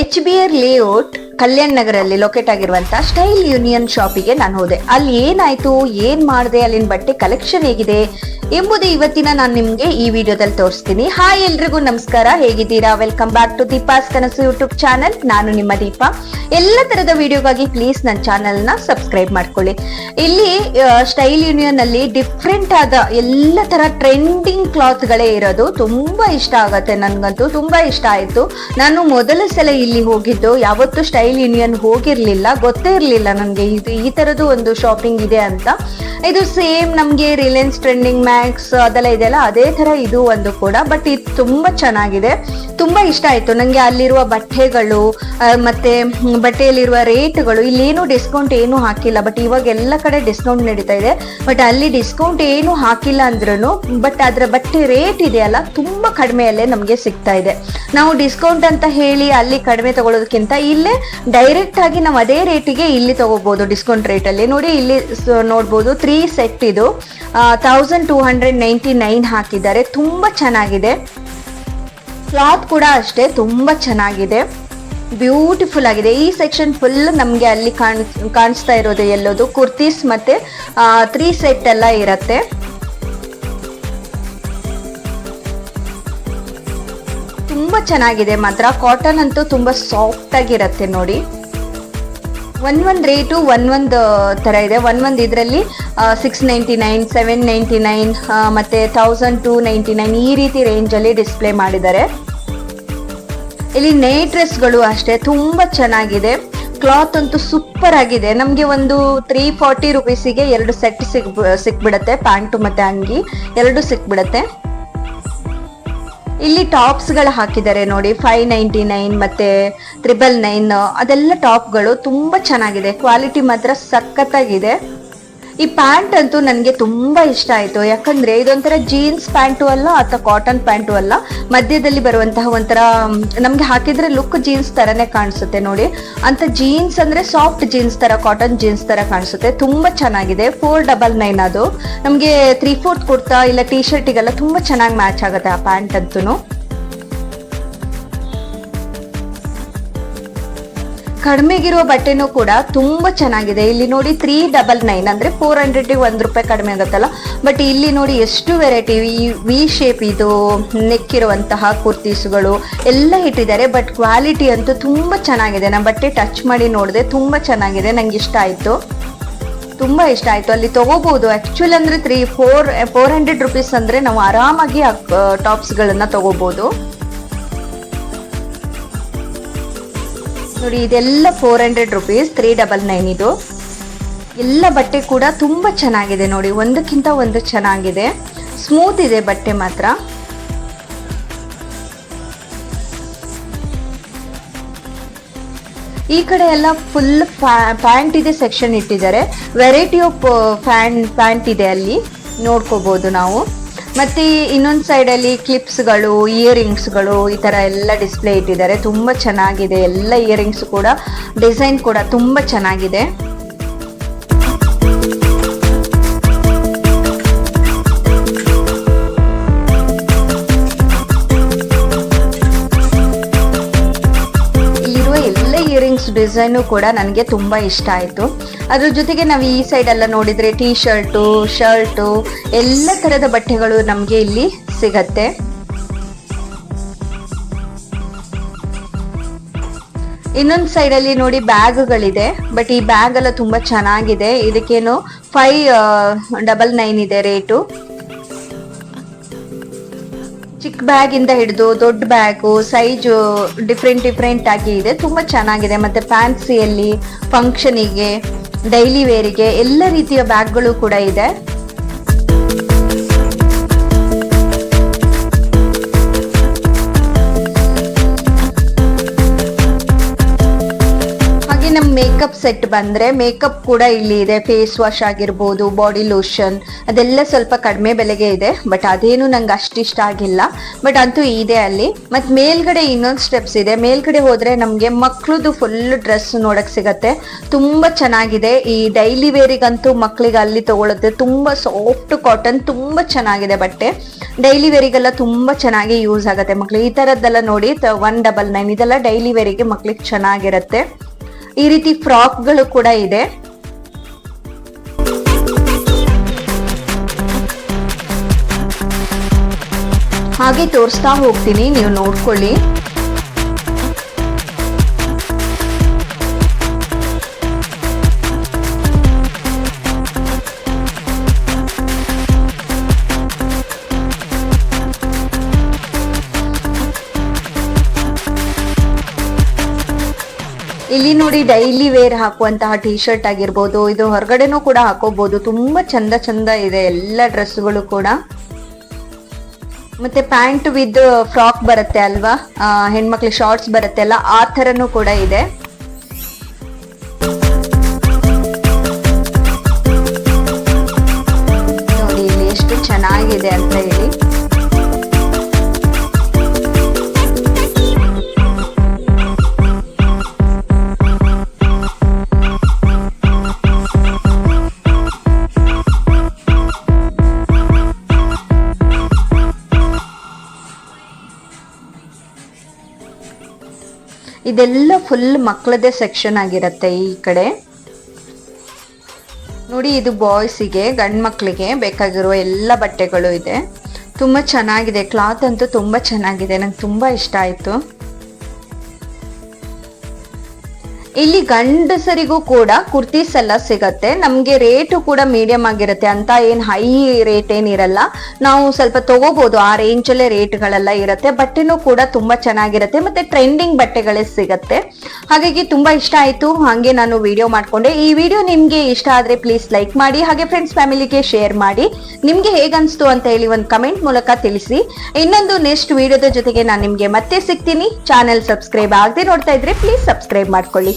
H B R layout Kalyan ನಗರಲ್ಲಿ locate ಆಗಿರುವಂತಹ style union ಶಾಪಿಗೆ ನಾನು ಹೋದೆ. ಅಲ್ಲಿ ಏನಾಯ್ತು? ಏನ್ ಮಾಡಿದೆ? ಅಲ್ಲಿನ ಬಟ್ಟೆ ಕಲೆಕ್ಷನ್ ಹೇಗಿದೆ? ಎಂಬುದು ಇವತ್ತಿನ ನಾನು ನಿಮ್ಗೆ ಈ ವಿಡಿಯೋದಲ್ಲಿ ತೋರಿಸ್ತೀನಿ. ಹಾಯ್ ಎಲ್ರಿಗೂ ನಮಸ್ಕಾರ. ಹೇಗಿದ್ದೀರಾ? ವೆಲ್ಕಮ್ ಬ್ಯಾಕ್ ಟು ದೀಪಾಸ್ ಕನಸು ಯೂಟ್ಯೂಬ್ ಚಾನಲ್ ನಾನು ನಿಮ್ಮ ದೀಪ. ಎಲ್ಲ ತರದ ವಿಡಿಯೋಗಾಗಿ ಪ್ಲೀಸ್ ನನ್ನ ಚಾನಲ್ನ ಸಬ್ಸ್ಕ್ರೈಬ್ ಮಾಡ್ಕೊಳ್ಳಿ. ಇಲ್ಲಿ ಸ್ಟೈಲ್ ಯೂನಿಯನ್ ಅಲ್ಲಿ ಡಿಫ್ರೆಂಟ್ ಆದ ಎಲ್ಲ ತರ ಟ್ರೆಂಡಿಂಗ್ ಕ್ಲಾತ್ ಗಳೇ ಇರೋದು ತುಂಬಾ ಇಷ್ಟ ಆಗತ್ತೆ ನನ್ಗಂತೂ. ತುಂಬಾ ಇಷ್ಟ ಆಯ್ತು. ನಾನು ಮೊದಲ ಸಲ ಇಲ್ಲಿ ಹೋಗಿದ್ದು. ಯಾವತ್ತು ಸ್ಟೈಲ್ ಯೂನಿಯನ್ ಹೋಗಿರ್ಲಿಲ್ಲ. ಗೊತ್ತೇ ಇರ್ಲಿಲ್ಲ ನನಗೆ. ಇದು ಈ ತರದ್ದು ಒಂದು ಶಾಪಿಂಗ್ ಇದೆ ಅಂತ. ಇದು ಸೇಮ್ ನಮ್ಗೆ ರಿಲಯನ್ಸ್ ಟ್ರೆಂಡಿಂಗ್ ಮ್ಯಾಕ್ಸ್ ಅದೆಲ್ಲ ಇದೆಯಲ್ಲ? ಅದೇ ತರ ಇದು ಒಂದು ಕೂಡ ಬಟ್ ಇದು ತುಂಬಾ ಚೆನ್ನಾಗಿದೆ. ತುಂಬಾ ಇಷ್ಟ ಆಯ್ತು. ನಂಗೆ ಅಲ್ಲಿರುವ ಬಟ್ಟೆಗಳು ಮತ್ತೆ ಬಟ್ಟೆಯಲ್ಲಿರುವ ರೇಟ್ಗಳು, ಇಲ್ಲೇನು ಡಿಸ್ಕೌಂಟ್ ಏನು ಹಾಕಿಲ್ಲ ಬಟ್ ಇವಾಗ ಎಲ್ಲ ಕಡೆ ಡಿಸ್ಕೌಂಟ್ ನಡೀತಾ ಇದೆ. ಬಟ್ ಅಲ್ಲಿ ಡಿಸ್ಕೌಂಟ್ ಏನು ಹಾಕಿಲ್ಲ ಅಂದ್ರೂ ಬಟ್ ಅದರ ಬಟ್ಟೆ ರೇಟ್ ಇದೆಯಲ್ಲ, ತುಂಬಾ ಕಡಿಮೆಯಲ್ಲೇ ನಮಗೆ ಸಿಗ್ತಾ ಇದೆ. ನಾವು ಡಿಸ್ಕೌಂಟ್ ಅಂತ ಹೇಳಿ ಅಲ್ಲಿ ಕಡಿಮೆ ತಗೊಳ್ಳೋದಕ್ಕಿಂತ ಇಲ್ಲೇ ಡೈರೆಕ್ಟ್ ಆಗಿ ನಾವು ಅದೇ ರೇಟಿಗೆ ಇಲ್ಲಿ ತಗೋಬಹುದು ಡಿಸ್ಕೌಂಟ್ ರೇಟ್ ಅಲ್ಲಿ. ನೋಡಿ, ಇಲ್ಲಿ ನೋಡ್ಬೋದು ತ್ರೀ ಸೆಟ್ ಇದು. Thousand two hundred ninety nine ಹಾಕಿದ್ದಾರೆ. ತುಂಬ ಚೆನ್ನಾಗಿದೆ. ಕ್ಲಾತ್ ಕೂಡ ಅಷ್ಟೇ, ತುಂಬ ಚೆನ್ನಾಗಿದೆ. ಬ್ಯೂಟಿಫುಲ್ ಆಗಿದೆ. ಈ ಸೆಕ್ಷನ್ ಫುಲ್ ನಮಗೆ ಅಲ್ಲಿ ಕಾಣ್, ಕಾಣಿಸ್ತಾ ಇರೋದು ಎಲ್ಲೋದು. ಕುರ್ತೀಸ್ ಮತ್ತು ತ್ರೀ ಸೆಟ್ ಎಲ್ಲ ಇರುತ್ತೆ. ತುಂಬ ಚೆನ್ನಾಗಿದೆ ಮಾತ್ರ. ಕಾಟನ್ ಅಂತೂ ತುಂಬ ಸಾಫ್ಟ್ ಆಗಿರತ್ತೆ ನೋಡಿ. ಒಂದ್ ಒನ್ ರೇಟು ಒನ್ ಒಂದು ಥರ ಇದೆ. ಒನ್ ಒಂದು ಇದರಲ್ಲಿ six ninety nine seven ninety nine ಮತ್ತೆ ತೌಸಂಡ್ ಟೂ ನೈಂಟಿ ನೈನ್ ಈ ರೀತಿ ರೇಂಜಲ್ಲಿ ಡಿಸ್ಪ್ಲೇ ಮಾಡಿದ್ದಾರೆ. ಇಲ್ಲಿ ನೈಟ್ ಡ್ರೆಸ್ಗಳು ಅಷ್ಟೇ, ತುಂಬ ಚೆನ್ನಾಗಿದೆ. ಕ್ಲಾತ್ ಅಂತೂ ಸೂಪರ್ ಆಗಿದೆ. ನಮಗೆ ಒಂದು ತ್ರೀ ಫಾರ್ಟಿ ರುಪೀಸಿಗೆ ಎರಡು ಸೆಟ್ ಸಿಗ್ ಸಿಕ್ಬಿಡತ್ತೆ ಪ್ಯಾಂಟು ಮತ್ತು ಅಂಗಿ. ಎರಡು ಸಿಕ್ಬಿಡತ್ತೆ ಇಲ್ಲಿ ಟಾಪ್ಸ್ಗಳು ಹಾಕಿದ್ದಾರೆ ನೋಡಿ ಫೈವ್ ನೈಂಟಿ ನೈನ್ ಮತ್ತೆ ತ್ರಿಬಲ್ ನೈನ್ ಅದೆಲ್ಲ ಟಾಪ್ಗಳು ತುಂಬಾ ಚೆನ್ನಾಗಿದೆ. ಕ್ವಾಲಿಟಿ ಮಾತ್ರ ಸಖತ್ತಾಗಿದೆ. ಈ ಪ್ಯಾಂಟ್ ಅಂತೂ ನನಗೆ ತುಂಬ ಇಷ್ಟ ಆಯಿತು. ಯಾಕಂದ್ರೆ ಇದೊಂಥರ ಜೀನ್ಸ್ ಪ್ಯಾಂಟು ಅಲ್ಲ, ಅಥವಾ ಕಾಟನ್ ಪ್ಯಾಂಟು ಅಲ್ಲ. ಮಧ್ಯದಲ್ಲಿ ಬರುವಂತಹ ಒಂಥರ ನಮಗೆ ಹಾಕಿದರೆ ಲುಕ್ ಜೀನ್ಸ್ ತರನೇ ಕಾಣಿಸುತ್ತೆ ನೋಡಿ. ಅಂತ ಜೀನ್ಸ್ ಅಂದ್ರೆ ಸಾಫ್ಟ್ ಜೀನ್ಸ್ ತರ ಕಾಟನ್ ಜೀನ್ಸ್ ತರ ಕಾಣಿಸುತ್ತೆ. ತುಂಬಾ ಚೆನ್ನಾಗಿದೆ. ಫೋರ್ ಡಬಲ್ ನೈನ್ ಅದು. ನಮಗೆ ತ್ರೀ ಫೋರ್ತ್ ಕುರ್ತಾ, ಇಲ್ಲ ಟೀ ಶರ್ಟಿಗೆಲ್ಲ ತುಂಬಾ ಚೆನ್ನಾಗಿ ಮ್ಯಾಚ್ ಆಗುತ್ತೆ ಆ ಪ್ಯಾಂಟ್ ಅಂತೂ ಕಡಿಮೆಗಿರುವ ಬಟ್ಟೆನೂ ಕೂಡ ತುಂಬಾ ಚೆನ್ನಾಗಿದೆ. ಇಲ್ಲಿ ನೋಡಿ ತ್ರೀ ಡಬಲ್ ನೈನ್ ಅಂದ್ರೆ ಫೋರ್ ಹಂಡ್ರೆಡ್ ಒಂದ್ ರೂಪಾಯಿ ಕಡಿಮೆ ಆಗುತ್ತಲ್ಲ? ಬಟ್ ಇಲ್ಲಿ ನೋಡಿ ಎಷ್ಟು ವೆರೈಟಿ ವಿ ಶೇಪ್ ಇದು ನೆಕ್ ಇರುವಂತಹ ಕುರ್ತೀಸ್ಗಳು ಎಲ್ಲ ಇಟ್ಟಿದ್ದಾರೆ. ಬಟ್ ಕ್ವಾಲಿಟಿ ಅಂತೂ ತುಂಬಾ ಚೆನ್ನಾಗಿದೆ. ನಾನು ಬಟ್ಟೆ ಟಚ್ ಮಾಡಿ ನೋಡಿದೆ ತುಂಬಾ ಚೆನ್ನಾಗಿದೆ. ನನಗೆ ಇಷ್ಟ ಆಯ್ತು. ತುಂಬಾ ಇಷ್ಟ ಆಯ್ತು. ಅಲ್ಲಿ ತಗೋಬಹುದು ಆಕ್ಚುಲ್ ಅಂದ್ರೆ three four four hundred rupees ಅಂದ್ರೆ ನಾವು ಆರಾಮಾಗಿ ಟಾಪ್ಸ್ ಟಾಪ್ಸ್ಗಳನ್ನು ತಗೋಬಹುದು ನೋಡಿ, ಇದೆಲ್ಲ four hundred rupees three double nine ಇದು. ಎಲ್ಲ ಬಟ್ಟೆ ಕೂಡ ತುಂಬ ಚೆನ್ನಾಗಿದೆ ನೋಡಿ, ಒಂದಕ್ಕಿಂತ ಒಂದು ಚೆನ್ನಾಗಿದೆ. ಸ್ಮೂತ್ ಇದೆ ಬಟ್ಟೆ ಮಾತ್ರ. ಈ ಕಡೆ ಎಲ್ಲ ಫುಲ್ ಪ್ಯಾಂಟ್ ಇದೆ ಸೆಕ್ಷನ್ ಇಟ್ಟಿದ್ದಾರೆ. ವೆರೈಟಿ ಆಫ್ ಫ್ಯಾನ್ ಪ್ಯಾಂಟ್ ಇದೆ ಅಲ್ಲಿ. ನೋಡ್ಕೋಬಹುದು ನಾವು. ಮತ್ತೆ ಇನ್ನೊಂದು ಸೈಡಲ್ಲಿ ಕ್ಲಿಪ್ಸ್ಗಳು ಇಯರಿಂಗ್ಸ್ಗಳು ಈ ತರ ಎಲ್ಲ ಡಿಸ್ಪ್ಲೇ ಇಟ್ಟಿದ್ದಾರೆ. ತುಂಬಾ ಚೆನ್ನಾಗಿದೆ. ಎಲ್ಲ ಇಯರಿಂಗ್ಸ್ ಕೂಡ ಡಿಸೈನ್ ಕೂಡ ತುಂಬಾ ಚೆನ್ನಾಗಿದೆ. ಡಿಸೈನು ಕೂಡ ನನಗೆ ತುಂಬ ಇಷ್ಟ ಆಯಿತು. ಅದ್ರ ಜೊತೆಗೆ ನಾವು ಈ ಸೈಡ್ ನೋಡಿದರೆ ಟೀ ಶರ್ಟು ಶರ್ಟು ಎಲ್ಲ ಥರದ ಬಟ್ಟೆಗಳು ನಮಗೆ ಇಲ್ಲಿ ಸಿಗತ್ತೆ. ಇನ್ನೊಂದು ಸೈಡಲ್ಲಿ ನೋಡಿ ಬ್ಯಾಗ್ಗಳಿದೆ ಬಟ್ ಈ ಬ್ಯಾಗ್ ಎಲ್ಲ ತುಂಬ ಚೆನ್ನಾಗಿದೆ. ಇದಕ್ಕೇನು ಫೈವ್ ಡಬಲ್ ನೈನ್ ಇದೆ ರೇಟು ಚಿಕ್ಕ ಬ್ಯಾಗ್ ಇಂದ ಹಿಡಿದು ದೊಡ್ಡ ಬ್ಯಾಗು ಸೈಜು ಡಿಫ್ರೆಂಟ್ ಡಿಫ್ರೆಂಟ್ ಆಗಿ ಇದೆ. ತುಂಬಾ ಚೆನ್ನಾಗಿದೆ. ಮತ್ತೆ ಫ್ಯಾನ್ಸಿಯಲ್ಲಿ ಫಂಕ್ಷನಿಗೆ ಡೈಲಿ ವೇರಿಗೆ ಎಲ್ಲ ರೀತಿಯ ಬ್ಯಾಗ್ಗಳು ಕೂಡ ಇದೆ. ಸೆಟ್ ಬಂದ್ರೆ ಮೇಕಪ್ ಕೂಡ ಇಲ್ಲಿ ಇದೆ. ಫೇಸ್ ವಾಶ್ ಆಗಿರ್ಬೋದು ಬಾಡಿ ಲೋಷನ್ ಅದೆಲ್ಲ ಸ್ವಲ್ಪ ಕಡಿಮೆ ಬೆಲೆಗೆ ಇದೆ. ಬಟ್ ಅದೇನು ನಂಗೆ ಅಷ್ಟಿಷ್ಟ ಆಗಿಲ್ಲ. ಬಟ್ ಅಂತೂ ಇದೆ ಅಲ್ಲಿ. ಮತ್ತೆ ಮೇಲ್ಗಡೆ ಇನ್ನೊಂದು ಸ್ಟೆಪ್ಸ್ ಇದೆ. ಮೇಲ್ಗಡೆ ಹೋದ್ರೆ ನಮ್ಗೆ ಮಕ್ಳದ್ದು ಫುಲ್ ಡ್ರೆಸ್ ನೋಡಕ್ ಸಿಗತ್ತೆ. ತುಂಬಾ ಚೆನ್ನಾಗಿದೆ. ಈ ಡೈಲಿ ವೇರಿಗಂತೂ ಮಕ್ಳಿಗೆ ಅಲ್ಲಿ ತಗೊಳುತ್ತೆ. ತುಂಬಾ ಸಾಫ್ಟ್ ಕಾಟನ್ ತುಂಬಾ ಚೆನ್ನಾಗಿದೆ ಬಟ್ಟೆ. ಡೈಲಿ ವೇರಿಗೆಲ್ಲ ತುಂಬಾ ಚೆನ್ನಾಗಿ ಯೂಸ್ ಆಗುತ್ತೆ ಮಕ್ಳಿಗೆ ಈ ತರದ್ದೆಲ್ಲ ನೋಡಿ ಒನ್ ಡಬಲ್ ನೈನ್ ಇದೆಲ್ಲ ಡೈಲಿ ವೇರಿಗೆ ಮಕ್ಳಿಗೆ ಚೆನ್ನಾಗಿರುತ್ತೆ. ಈ ರೀತಿ ಫ್ರಾಕ್ಗಳು ಕೂಡ ಇದೆ. ಹಾಗೆ ತೋರಿಸ್ತಾ ಹೋಗ್ತೀನಿ ನೀವು ನೋಡ್ಕೊಳ್ಳಿ. ಇಲ್ಲಿ ನೋಡಿ ಡೈಲಿ ವೇರ್ ಹಾಕುವಂತಹ ಟಿ ಶರ್ಟ್ ಆಗಿರ್ಬೋದು, ಇದು ಹೊರಗಡೆನೂ ಕೂಡ ಹಾಕೋಬಹುದು ತುಂಬಾ ಚಂದ ಚಂದ ಇದೆ, ಎಲ್ಲ ಡ್ರೆಸ್ಗಳು ಕೂಡ. ಮತ್ತೆ ಪ್ಯಾಂಟ್ ವಿತ್ ಫ್ರಾಕ್ ಬರುತ್ತೆ ಅಲ್ವಾ? ಹೆಣ್ಮಕ್ಳಿಗೆ ಶಾರ್ಟ್ಸ್ ಬರುತ್ತೆ ಅಲ್ಲ, ಆ ತರನು ಕೂಡ ಇದೆ. ಇದೆಲ್ಲ ಫುಲ್ ಮಕ್ಕಳದೇ ಸೆಕ್ಷನ್ ಆಗಿರತ್ತೆ ಈ ಕಡೆ. ನೋಡಿ ಇದು ಬಾಯ್ಸಿಗೆ ಗಂಡು ಮಕ್ಕಳಿಗೆ ಬೇಕಾಗಿರುವ ಎಲ್ಲ ಬಟ್ಟೆಗಳು ಇದೆ. ತುಂಬ ಚೆನ್ನಾಗಿದೆ. ಕ್ಲಾತ್ ಅಂತೂ ತುಂಬ ಚೆನ್ನಾಗಿದೆ. ನಂಗೆ ತುಂಬ ಇಷ್ಟ ಆಯ್ತು. ಇಲ್ಲಿ ಗಂಡಸರಿಗೂ ಕೂಡ ಕುರ್ತೀಸ್ ಎಲ್ಲ ಸಿಗತ್ತೆ. ನಮ್ಗೆ ರೇಟು ಕೂಡ ಮೀಡಿಯಂ ಆಗಿರುತ್ತೆ. ಅಂತ ಏನ್ ಹೈ ರೇಟ್ ಏನಿರಲ್ಲ ನಾವು ಸ್ವಲ್ಪ ತಗೋಬಹುದು ಆ ರೇಂಜ್ ಅಲ್ಲೇ ರೇಟ್ಗಳೆಲ್ಲ ಇರುತ್ತೆ. ಬಟ್ಟೆನೂ ಕೂಡ ತುಂಬಾ ಚೆನ್ನಾಗಿರುತ್ತೆ. ಮತ್ತೆ ಟ್ರೆಂಡಿಂಗ್ ಬಟ್ಟೆಗಳೇ ಸಿಗತ್ತೆ. ಹಾಗಾಗಿ ತುಂಬಾ ಇಷ್ಟ ಆಯ್ತು. ಹಾಗೆ ನಾನು ವಿಡಿಯೋ ಮಾಡ್ಕೊಂಡೆ. ಈ ವಿಡಿಯೋ ನಿಮ್ಗೆ ಇಷ್ಟ ಆದ್ರೆ ಪ್ಲೀಸ್ ಲೈಕ್ ಮಾಡಿ, ಹಾಗೆ ಫ್ರೆಂಡ್ಸ್ ಫ್ಯಾಮಿಲಿಗೆ ಶೇರ್ ಮಾಡಿ. ನಿಮ್ಗೆ ಹೇಗನ್ಸ್ತು ಅಂತ ಹೇಳಿ ಒಂದು ಕಮೆಂಟ್ ಮೂಲಕ ತಿಳಿಸಿ. ಇನ್ನೊಂದು ನೆಕ್ಸ್ಟ್ ವಿಡಿಯೋದ ಜೊತೆಗೆ ನಾನು ನಿಮ್ಗೆ ಮತ್ತೆ ಸಿಗ್ತೀನಿ. ಚಾನೆಲ್ ಸಬ್ಸ್ಕ್ರೈಬ್ ಆಗದೆ ನೋಡ್ತಾ ಇದ್ರೆ ಪ್ಲೀಸ್ ಸಬ್ಸ್ಕ್ರೈಬ್ ಮಾಡ್ಕೊಳ್ಳಿ.